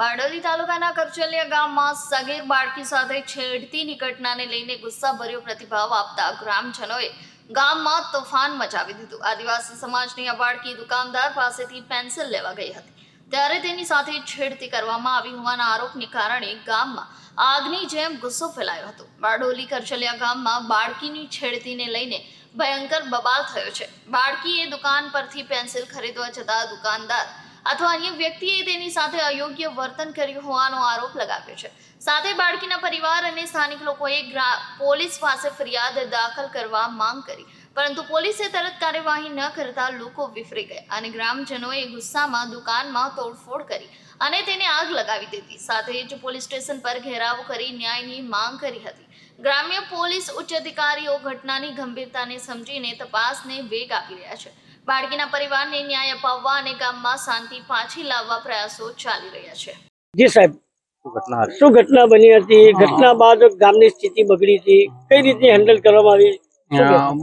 બારડોલી તાલુકાના કરચલિયા ગામમાં સગીર બાળકી સાથે છેડતીની ઘટનાને લઈને ગુસ્સાભર્યો પ્રતિભાવ આપતા ગ્રામજનોએ ગામમાં તોફાન મચાવી દીધું. આદિવાસી સમાજની આ બાળકી દુકાનદાર પાસેથી પેન્સિલ લેવા ગઈ હતી. ત્યારે તેની સાથે છેડતી કરવામાં આવી હોવાના આરોપને કારણે ગામમાં આગની જેમ ગુસ્સો ફેલાયો હતો. બારડોલી કરચલિયા ગામમાં બાળકીની છેડતીને લઈને ભયંકર બબાલ થયો છે. બાળકીએ દુકાન પરથી પેન્સિલ ખરીદવા જતા દુકાનદાર અથવા અન્ય વ્યક્તિએ તેની સાથે અયોગ્ય વર્તન કર્યું હોવાનો આરોપ લગાવ્યો છે. સાથે બાળકીના પરિવાર અને સ્થાનિક લોકોએ પોલીસ પાસે ફરિયાદ દાખલ કરવા માંગ કરી. પરંતુ પોલીસે તરત કાર્યવાહી ન કરતા લોકો વિફરી ગયા અને ગ્રામજનોએ ગુસ્સામાં દુકાનમાં તોડફોડ કરી અને તેને આગ લગાવી દીધી. સાથે જ પોલીસ સ્ટેશન પર ઘેરાવ કરી ન્યાયની માંગ કરી હતી. ગ્રામ્ય પોલીસ ઉચ્ચ અધિકારીઓ ઘટનાની ગંભીરતાને સમજીને તપાસને વેગ આપી રહ્યા છે. બાળકીના પરિવારને ન્યાય અપાવવા અને ગામમાં શાંતિ પાછી લાવવા પ્રયાસો ચાલી રહ્યા છે. જી સાહેબ. શું ઘટના બની હતી? ઘટના બાદ ગામની સ્થિતિ બગડી હતી. કઈ રીતે હેન્ડલ કરવામાં આવી?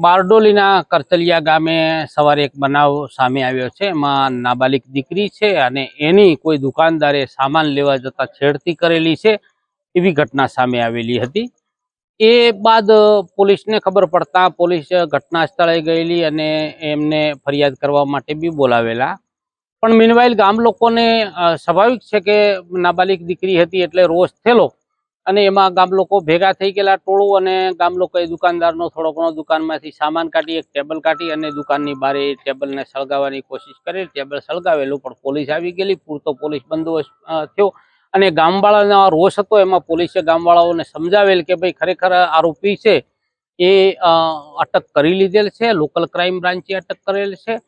બારડોલીના કરતલિયા ગામે સવારે એક બનાવ સામે આવ્યો છે. એમાં નાબાલિક દીકરી છે અને એની કોઈ દુકાનદારે સામાન લેવા જતા છેડતી કરેલી છે એવી ઘટના સામે આવેલી હતી. એ બાદ પોલીસને ખબર પડતા પોલીસ ઘટના સ્થળે ગયેલી અને એમને ફરિયાદ કરવા માટે બી બોલાવેલા. પણ મીનવાઇલ ગામ લોકોને સ્વાભાવિક છે કે નાબાલિક દીકરી હતી એટલે રોષ થયેલો અને એમાં ગામ લોકો ભેગા થઈ ગયેલા ટોળું અને ગામ લોકોએ દુકાનદારનો થોડો ઘણો દુકાનમાંથી સામાન કાઢી, એક ટેબલ કાઢી અને દુકાનની બારે એ ટેબલને સળગાવવાની કોશિશ કરી, ટેબલ સળગાવેલું પણ પોલીસ આવી ગયેલી. પૂરતો પોલીસ બંદોબસ્ત થયો. અને ગામવાળાનો આ રોષ હતો, એમાં પોલીસે ગામવાળાઓને સમજાવેલ કે ભાઈ ખરેખર આરોપી છે એ અટક કરી લીધેલ છે, લોકલ ક્રાઇમ બ્રાન્ચે અટક કરેલ છે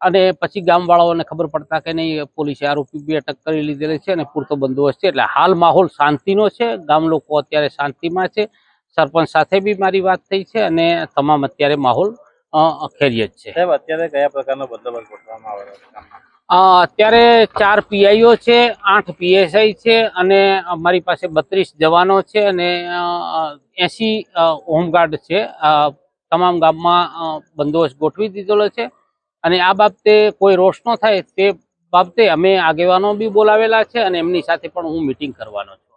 અને પછી ગામવાળાઓને ખબર પડતા કે નહીં, પોલીસે આરોપી બી અટક કરી લીધેલ છે અને પૂરતો બંદોબસ્ત છે. એટલે હાલ માહોલ શાંતિનો છે, ગામ લોકો અત્યારે શાંતિમાં છે, સરપંચ સાથે બી મારી વાત થઈ છે અને તમામ અત્યારે માહોલ ખેરિયત છે. સાહેબ, અત્યારે કયા પ્રકારનો બંદોબસ્ત ગોઠવવામાં આવેલો છે અત્યારે ચાર પીઆઈઓ છે, આઠ પીએસઆઈ છે અને અમારી પાસે બત્રીસ જવાનો છે અને એસી હોમગાર્ડ છે. તમામ ગામમાં બંદોબસ્ત ગોઠવી દીધેલો છે અને આ બાબતે કોઈ રોષ ન થાય તે બાબતે અમે આગેવાનો બી બોલાવેલા છે અને એમની સાથે પણ હું મિટિંગ કરવાનો છું.